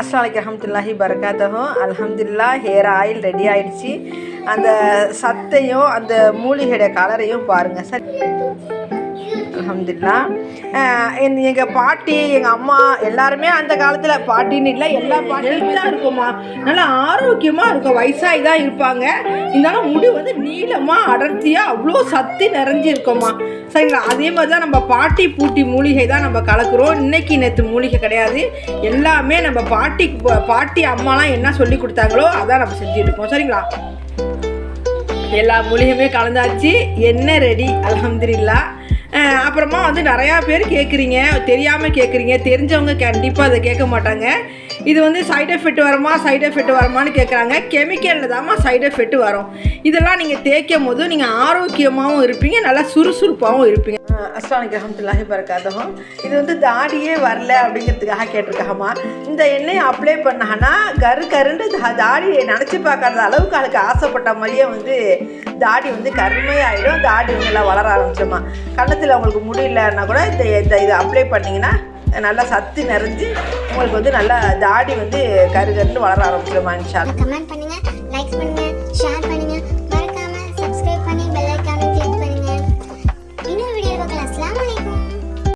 அஸ்லாலிக் ரஹமத்துல்லாஹி பரகாத்தகும் அலமதுல்லா hair oil ready ஆயிடுச்சு. அந்த சத்தையும் அந்த மூலிகையோட கலரையும் பாருங்கள் சார் அலமதுல்லா எங்கள் பாட்டி எங்கள் அம்மா எல்லாருமே அந்த காலத்தில் பாட்டின்னு இல்லை எல்லா பாட்டியுமே தான் இருக்குமா நல்லா ஆரோக்கியமாக இருக்கும் வயசாகி தான் இருப்பாங்க. இருந்தாலும் முடி வந்து நீளமாக அடர்த்தியாக அவ்வளோ சத்து நிறைஞ்சிருக்குமா சரிங்களா? அதே மாதிரி தான் நம்ம பாட்டி பூட்டி மூலிகை தான் நம்ம கலக்குறோம். இன்னைக்கு நேற்று மூலிகை கிடையாது. எல்லாமே நம்ம பாட்டி பாட்டி அம்மாலாம் என்ன சொல்லி கொடுத்தாங்களோ அதான் நம்ம செஞ்சுட்டு சரிங்களா? எல்லா மூலிகையுமே கலந்தாச்சு. என்ன ரெடி அலமதுல்லா அப்புறமா வந்து நிறையா பேர் கேட்குறீங்க தெரியாமல் கேட்குறீங்க தெரிஞ்சவங்க கண்டிப்பாக அதை கேட்க மாட்டாங்க. இது வந்து சைடு எஃபெக்ட் வருமா சைடு எஃபெக்ட் வருமான்னு கேட்குறாங்க கெமிக்கலில் தாம்மா சைடு எஃபெக்ட் வரும். இதெல்லாம் நீங்கள் தேய்க்கும் போது நீங்கள் ஆரோக்கியமாகவும் இருப்பீங்க நல்லா சுறுசுறுப்பாகவும் இருப்பீங்க. அஸ்லாமிக் ரஹமத்துல்லாஹி பரகாதகம் இது வந்து தாடியே வரல அப்படிங்கிறதுக்காக கேட்டிருக்காமா இந்த எண்ணெயை அப்ளை பண்ணாங்கன்னா கரு கருண்டு தா- தாடியை நினச்சி பார்க்காத அளவுக்கு அதுக்கு ஆசைப்பட்ட மாதிரியே வந்து தாடி வந்து கருமையாயிடும். தாடி வந்து நல்லா வளர ஆரம்பிச்சிடுமா கன்னத்தில் உங்களுக்கு முடியலன்னா கூட இந்த இந்த இதை அப்ளை பண்ணிங்கன்னா நல்லா சத்து நிறைஞ்சு உங்களுக்கு வந்து நல்லா தாடி வந்து கரு கருன்னு வளர ஆரம்பிச்சிடும் மனுஷா. கமெண்ட் பண்ணுங்க லைக் பண்ணுங்க ஷேர் பண்ணுங்க. மறக்காம சப்ஸ்கிரைப் பண்ணி பெல் ஐகானை கிளிக் பண்ணுங்க. இன்னொரு வீடியோ பார்க்கலாம். அஸ்லாம்